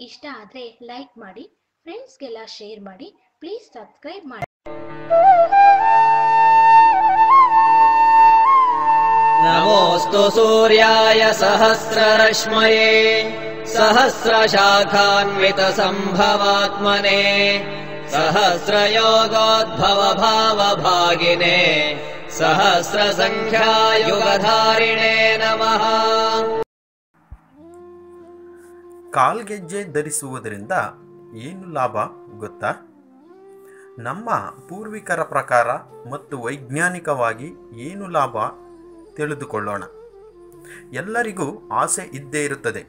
Channel ಇಷ್ಟ ಆದರೆ like ಮಾಡಿ ಫ್ರೆಂಡ್ಸ್ಗೆಲ್ಲ ಶೇರ್ ಮಾಡಿ ಪ್ಲೀಸ್ ಸಬ್ಸ್ಕ್ರೈಬ್ ಮಾಡಿ नमोऽस्तु सूर्याय सहस्ररश्मये सहस्रशाखान्वितसम्भवात्मने सहस्रयोगोद्भवभावभागिने सहस्रसङ्ख्यायुगधारिणे नमः ಕಾಲ್ಗೆಜ್ಜೆ ಧರಿಸುವುದರಿಂದ ಏನು ಲಾಭ ಗೊತ್ತಾ? ನಮ್ಮ ಪೂರ್ವಿಕರ ಪ್ರಕಾರ ಮತ್ತು ವೈಜ್ಞಾನಿಕವಾಗಿ ಏನು ಲಾಭ ತಿಳಿದುಕೊಳ್ಳೋಣ. ಎಲ್ಲರಿಗೂ ಆಸೆ ಇದ್ದೇ ಇರುತ್ತದೆ.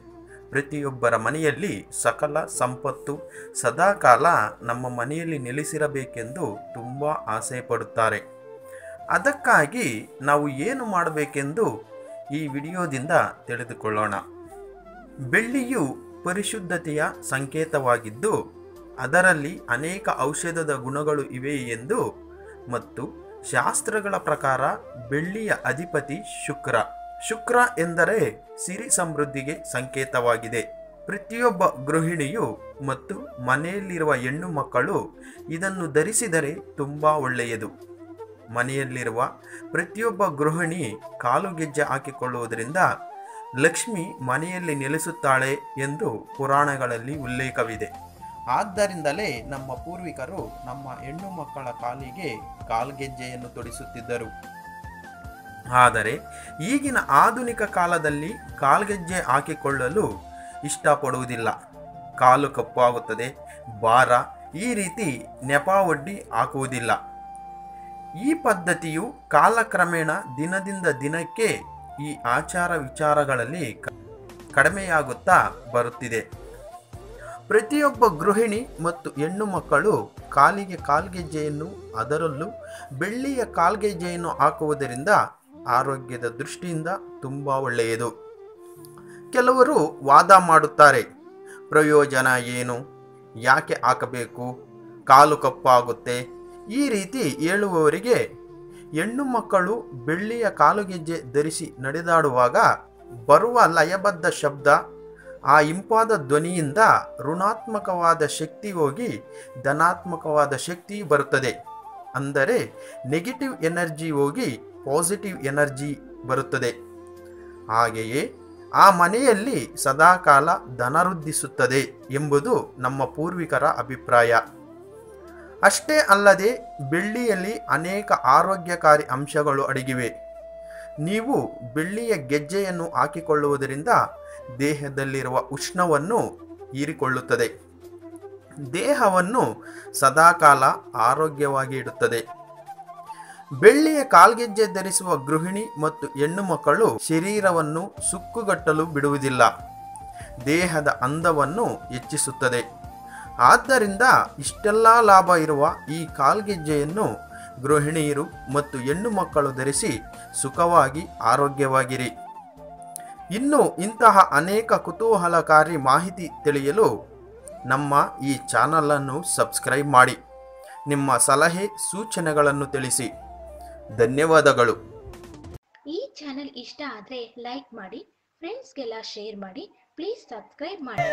ಪ್ರತಿಯೊಬ್ಬರ ಮನೆಯಲ್ಲಿ ಸಕಲ ಸಂಪತ್ತು ಸದಾಕಾಲ ನಮ್ಮ ಮನೆಯಲ್ಲಿ ನೆಲೆಸಿರಬೇಕೆಂದು ತುಂಬ ಆಸೆ ಪಡುತ್ತಾರೆ. ಅದಕ್ಕಾಗಿ ನಾವು ಏನು ಮಾಡಬೇಕೆಂದು ಈ ವಿಡಿಯೋದಿಂದ ತಿಳಿದುಕೊಳ್ಳೋಣ. ಬೆಳ್ಳಿಯು ಪರಿಶುದ್ಧತೆಯ ಸಂಕೇತವಾಗಿದ್ದು, ಅದರಲ್ಲಿ ಅನೇಕ ಔಷಧದ ಗುಣಗಳು ಇವೆ ಎಂದು ಮತ್ತು ಶಾಸ್ತ್ರಗಳ ಪ್ರಕಾರ ಬೆಳ್ಳಿಯ ಅಧಿಪತಿ ಶುಕ್ರ. ಶುಕ್ರ ಎಂದರೆ ಸಿರಿ ಸಮೃದ್ಧಿಗೆ ಸಂಕೇತವಾಗಿದೆ. ಪ್ರತಿಯೊಬ್ಬ ಗೃಹಿಣಿಯು ಮತ್ತು ಮನೆಯಲ್ಲಿರುವ ಹೆಣ್ಣು ಮಕ್ಕಳು ಇದನ್ನು ಧರಿಸಿದರೆ ತುಂಬ ಒಳ್ಳೆಯದು. ಮನೆಯಲ್ಲಿರುವ ಪ್ರತಿಯೊಬ್ಬ ಗೃಹಿಣಿ ಕಾಲು ಗೆಜ್ಜೆ ಹಾಕಿಕೊಳ್ಳುವುದರಿಂದ ಲಕ್ಷ್ಮಿ ಮನೆಯಲ್ಲಿ ನೆಲೆಸುತ್ತಾಳೆ ಎಂದು ಪುರಾಣಗಳಲ್ಲಿ ಉಲ್ಲೇಖವಿದೆ. ಆದ್ದರಿಂದಲೇ ನಮ್ಮ ಪೂರ್ವಿಕರು ನಮ್ಮ ಹೆಣ್ಣು ಮಕ್ಕಳ ಕಾಲಿಗೆ ಕಾಲ್ಗೆಜ್ಜೆಯನ್ನು ತೊಡಿಸುತ್ತಿದ್ದರು. ಆದರೆ ಈಗಿನ ಆಧುನಿಕ ಕಾಲದಲ್ಲಿ ಕಾಲ್ಗೆಜ್ಜೆ ಹಾಕಿಕೊಳ್ಳಲು ಇಷ್ಟಪಡುವುದಿಲ್ಲ. ಕಾಲು ಕಪ್ಪಾಗುತ್ತದೆ ಭಾರ, ಈ ರೀತಿ ನೆಪ ಹಾಕುವುದಿಲ್ಲ. ಈ ಪದ್ಧತಿಯು ಕಾಲಕ್ರಮೇಣ ದಿನದಿಂದ ದಿನಕ್ಕೆ ಈ ಆಚಾರ ವಿಚಾರಗಳಲ್ಲಿ ಕಡಿಮೆಯಾಗುತ್ತಾ ಬರುತ್ತಿದೆ. ಪ್ರತಿಯೊಬ್ಬ ಗೃಹಿಣಿ ಮತ್ತು ಹೆಣ್ಣು ಮಕ್ಕಳು ಕಾಲಿಗೆ ಕಾಲ್ಗೆಜ್ಜೆಯನ್ನು, ಅದರಲ್ಲೂ ಬೆಳ್ಳಿಯ ಕಾಲ್ಗೆಜ್ಜೆಯನ್ನು ಹಾಕುವುದರಿಂದ ಆರೋಗ್ಯದ ದೃಷ್ಟಿಯಿಂದ ತುಂಬ ಒಳ್ಳೆಯದು. ಕೆಲವರು ವಾದ ಮಾಡುತ್ತಾರೆ. ಪ್ರಯೋಜನ ಏನು? ಯಾಕೆ ಹಾಕಬೇಕು? ಕಾಲು ಕಪ್ಪಾಗುತ್ತೆ. ಈ ರೀತಿ ಹೇಳುವವರಿಗೆ ಹೆಣ್ಣು ಮಕ್ಕಳು ಬೆಳ್ಳಿಯ ಕಾಲುಗೆಜ್ಜೆ ಧರಿಸಿ ನಡೆದಾಡುವಾಗ ಬರುವ ಲಯಬದ್ಧ ಶಬ್ದ, ಆ ಇಂಪಾದ ಧ್ವನಿಯಿಂದ ಋಣಾತ್ಮಕವಾದ ಶಕ್ತಿ ಹೋಗಿ ಧನಾತ್ಮಕವಾದ ಶಕ್ತಿ ಬರುತ್ತದೆ. ಅಂದರೆ ನೆಗೆಟಿವ್ ಎನರ್ಜಿ ಹೋಗಿ ಪಾಸಿಟಿವ್ ಎನರ್ಜಿ ಬರುತ್ತದೆ. ಹಾಗೆಯೇ ಆ ಮನೆಯಲ್ಲಿ ಸದಾಕಾಲ ಧನರುದ್ಧಿಸುತ್ತದೆ ಎಂಬುದು ನಮ್ಮ ಪೂರ್ವಿಕರ ಅಭಿಪ್ರಾಯ. ಅಷ್ಟೇ ಅಲ್ಲದೆ ಬೆಳ್ಳಿಯಲ್ಲಿ ಅನೇಕ ಆರೋಗ್ಯಕಾರಿ ಅಂಶಗಳು ಅಡಗಿವೆ. ನೀವು ಬೆಳ್ಳಿಯ ಗೆಜ್ಜೆಯನ್ನು ಹಾಕಿಕೊಳ್ಳುವುದರಿಂದ ದೇಹದಲ್ಲಿರುವ ಉಷ್ಣವನ್ನು ಹೀರಿಕೊಳ್ಳುತ್ತದೆ. ದೇಹವನ್ನು ಸದಾಕಾಲ ಆರೋಗ್ಯವಾಗಿ ಇಡುತ್ತದೆ. ಬೆಳ್ಳಿಯ ಕಾಲ್ಗೆಜ್ಜೆ ಧರಿಸುವ ಗೃಹಿಣಿ ಮತ್ತು ಹೆಣ್ಣು ಮಕ್ಕಳು ಶರೀರವನ್ನು ಸುಕ್ಕುಗಟ್ಟಲು ಬಿಡುವುದಿಲ್ಲ. ದೇಹದ ಅಂದವನ್ನು ಹೆಚ್ಚಿಸುತ್ತದೆ. ಆದ್ದರಿಂದ ಇಷ್ಟೆಲ್ಲ ಲಾಭ ಇರುವ ಈ ಕಾಲ್ಗೆಜ್ಜೆಯನ್ನು ಗೃಹಿಣಿಯರು ಮತ್ತು ಹೆಣ್ಣು ಮಕ್ಕಳು ಧರಿಸಿ ಸುಖವಾಗಿ ಆರೋಗ್ಯವಾಗಿರಿ. ಇನ್ನು ಇಂತಹ ಅನೇಕ ಕುತೂಹಲಕಾರಿ ಮಾಹಿತಿ ತಿಳಿಯಲು ನಮ್ಮ ಈ ಚಾನಲನ್ನು ಸಬ್ಸ್ಕ್ರೈಬ್ ಮಾಡಿ. ನಿಮ್ಮ ಸಲಹೆ, ಸೂಚನೆಗಳನ್ನು ತಿಳಿಸಿ. ಧನ್ಯವಾದಗಳು. ಈ ಚಾನೆಲ್ ಇಷ್ಟ ಆದರೆ ಲೈಕ್ ಮಾಡಿ ಫ್ರೆಂಡ್ಸ್ಗೆಲ್ಲ ಶೇರ್ ಮಾಡಿ ಪ್ಲೀಸ್ ಸಬ್ಸ್ಕ್ರೈಬ್ ಮಾಡಿ.